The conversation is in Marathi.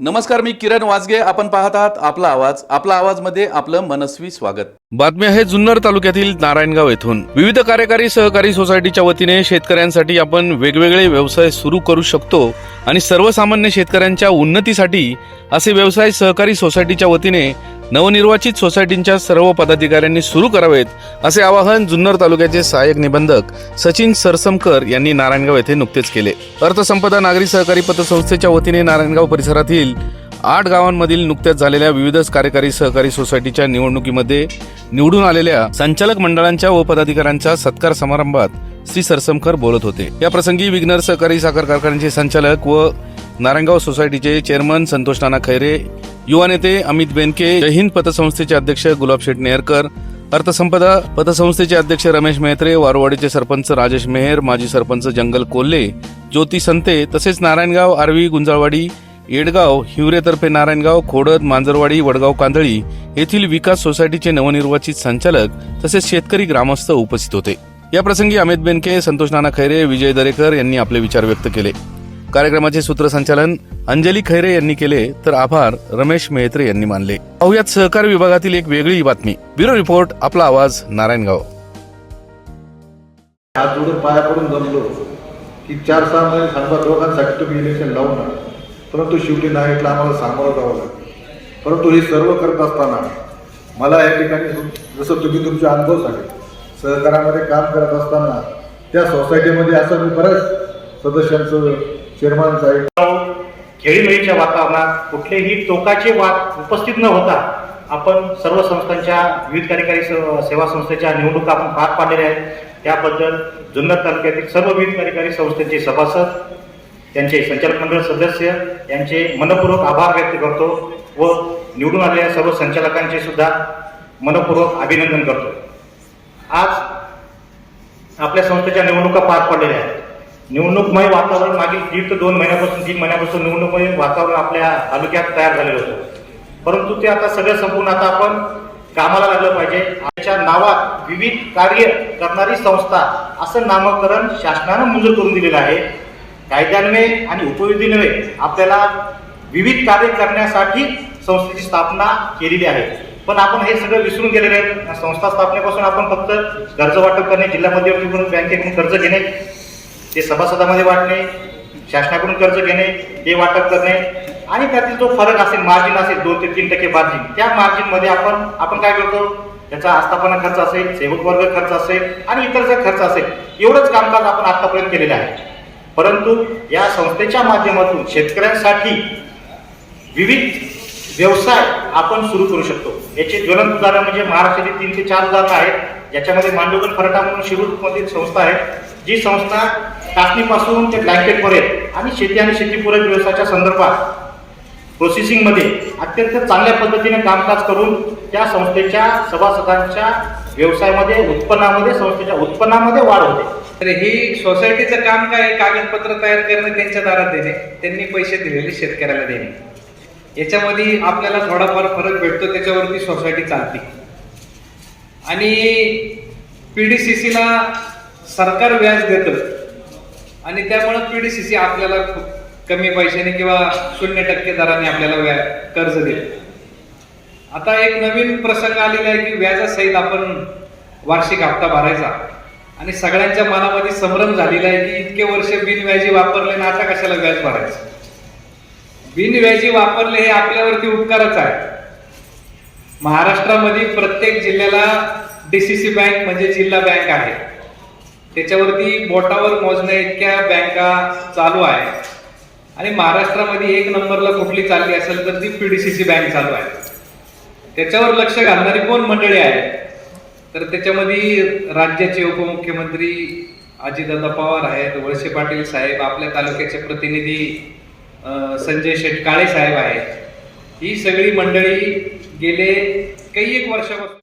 नमस्कार मी किरण वाजगे. आपण पाहत आहात आपला आवाज. आपला आवाजमध्ये आपलं मनस्वी स्वागत. बातमी आहे जुन्नर तालुक्यातील नारायणगाव येथून. विविध कार्यकारी सहकारी सोसायटीच्या वतीने शेतकऱ्यांसाठी आपण वेगवेगळे व्यवसाय सुरू करू शकतो आणि सर्वसामान्य शेतकऱ्यांच्या उन्नतीसाठी असे व्यवसाय सहकारी सोसायटीच्या वतीने नवनिर्वाचित सोसायटींच्या सर्व पदाधिकाऱ्यांनी सुरू करावेत असे आवाहन जुन्नर तालुक्याचे सहाय्यक निबंधक सचिन सरसमकर यांनी नारायणगाव येथे नुकतेच केले. अर्थसंपदा नागरी सहकारी पतसंस्थेच्या वतीने नारायणगाव परिसरातील आठ गावांमधील नुकत्याच झालेल्या विविध कार्यकारी सहकारी सोसायटीच्या निवडणुकीमध्ये निवडून आलेल्या संचालक मंडळांच्या व पदाधिकाऱ्यांच्या सत्कार समारंभात श्री सरसमकर बोलत होते. या प्रसंगी विघ्नर सहकारी साखर कारखान्याचे संचालक व नारायणगाव सोसायटीचे चेअरमन संतोष नाना खैरे युवा नेते अमित बेनके जय हिंद पतसंस्थेचे अध्यक्ष गुलाब शेठ नेरकर अर्थसंपदा पतसंस्थेचे अध्यक्ष रमेश मेहत्रे वारवाडीचे सरपंच राजेश मेहर माजी सरपंच जंगल कोल्हे ज्योती संते तसेच नारायणगाव आरवी गुंजाळवाडी येडगाव हिवरेतर्फे नारायणगाव खोडद मांजरवाडी वडगाव कांदळी येथील विकास सोसायटीचे नवनिर्वाचित संचालक तसेच शेतकरी ग्रामस्थ उपस्थित होते. या प्रसंगी अमित बेनके संतोष नाना खैरे विजय दरेकर यांनी आपले विचार व्यक्त केले. कार्यक्रमाचे सूत्रसंचालन अंजली खैरे यांनी केले तर आभार रमेश मेहत्रे यांनी मानले. पाहुयात सहकार विभागातील एक वेगळी बातमी. ब्युरो रिपोर्ट आपला आवाज नारायणगाव. हात जोडून पाया पडून जमलो की चार सहा महिने सांगा दोघांसाठी तुम्ही इलेक्शन लावून परंतु शेवटी नाईटला आम्हाला सामोरं जावं लागलं परंतु हे सर्व करत असताना मला या ठिकाणी जसं तुम्ही तुमचे अनुभव सांगितले सहकारामध्ये काम करत असताना त्या सोसायटीमध्ये असं मी बऱ्याच सदस्यांचं चेअरमॅन साहेब खेळीमेळीच्या वातावरणात कुठलेही टोकाचे वाद उपस्थित न होता आपण सर्व संस्थांच्या विविध कार्यकारी स- सेवा संस्थेच्या निवडणुका आपण पार पाडलेल्या आहेत. त्याबद्दल जुन्नर तालुक्यातील सर्व विविध कार्यकारी संस्थेचे सभासद त्यांचे संचालक मंडळ सदस्य यांचे मनपूर्वक आभार व्यक्त करतो व निवडून आलेल्या सर्व संचालकांचे सुद्धा मनपूर्वक अभिनंदन करतो. आज आपल्या संस्थेच्या निवडणुका पार पडलेल्या आहेत. निवडणूकमय वातावरण मागील दीड ते दोन महिन्यापासून तीन महिन्यापासून निवडणूकमय वातावरण आपल्या तालुक्यात तयार झालेलं होतं. परंतु ते आता सगळं संपून आता आपण कामाला लागलं पाहिजे. आमच्या नावात विविध कार्य करणारी संस्था असं नामकरण शासनानं मंजूर करून दिलेलं आहे. कायद्यान्वये आणि उपविधीन्वये आपल्याला विविध कार्य करण्यासाठी संस्थेची स्थापना केलेली आहे. पण आपण हे सगळं विसरून गेलेले आहेत. संस्था स्थापनेपासून आपण फक्त कर्ज वाटप करणे जिल्हा मध्यवर्तीकडून बँकेकडून कर्ज घेणे ते सभासदामध्ये वाटणे शासनाकडून कर्ज घेणे हे वाटप करणे आणि त्यातील जो फरक असेल मार्जिन असेल दोन ते तीन टक्के मार्जिन त्या मार्जिनमध्ये आपण आपण काय करतो? त्याचा आस्थापना खर्च असेल सेवक वर्ग खर्च असेल आणि इतर जर खर्च असेल एवढंच कामकाज आपण आतापर्यंत केलेलं आहे. परंतु या संस्थेच्या माध्यमातून शेतकऱ्यांसाठी विविध व्यवसाय आपण सुरू करू शकतो. याचे ज्वलंत उदाहरण म्हणजे महाराष्ट्रातील तीन ते चार उदाहरणं आहेत. याच्यामध्ये मांडोगन फरटा म्हणून शिरूरमधील संस्था आहे. जी संस्था कापणीपासून ते ब्लँकेटपर्यंत आणि शेती आणि शेतीपूरक व्यवसायाच्या संदर्भात प्रोसेसिंगमध्ये अत्यंत चांगल्या पद्धतीने कामकाज करून त्या संस्थेच्या सभासदांच्या व्यवसायामध्ये उत्पन्नामध्ये संस्थेच्या उत्पन्नामध्ये वाढ होते. तर ही सोसायटीचं काम काय आहे? कागदपत्र तयार करणं त्यांच्या दारात देणे. त्यांनी पैसे दिलेले शेतकऱ्याला देणे. याच्यामध्ये आपल्याला थोडाफार फरक भेटतो त्याच्यावरती सोसायटी चालते. आणि पी डी सी सीला सरकार व्याज देतं. आणि त्यामुळं पी डी सी सी आपल्याला कमी पैशाने किंवा शून्य टक्के दराने आपल्याला व्या कर्ज देईल आता एक नवीन प्रसंग आलेला आहे की व्याजासहित आपण वार्षिक हप्ता भरायचा. आणि सगळ्यांच्या मनामध्ये संभ्रम झालेला आहे की इतके वर्ष बिनव्याजी वापरले ना आता कशाला व्याज भरायचं? बिनव्याजी वापरले हे आपल्यावरती उपकारच आहे. महाराष्ट्रामध्ये प्रत्येक जिल्ह्याला डीसीसी बँक म्हणजे जिल्हा बँक आहे. त्याच्यावरती बोटावर मोजण्या इतक्या बँका चालू आहे. आणि महाराष्ट्रामध्ये एक नंबरला कुठली चालली असेल तर ती पीडीसीसी बँक चालू आहे. त्याच्यावर लक्ष घालणारी कोण मंडळी आहे तर त्याच्यामध्ये राज्याचे उपमुख्यमंत्री अजितदादा पवार आहेत वळसे पाटील साहेब आपल्या तालुक्याचे प्रतिनिधी संजय शेटकाळे साहेब आहेत. ही सगळी मंडळी गेले काही एक वर्षापासून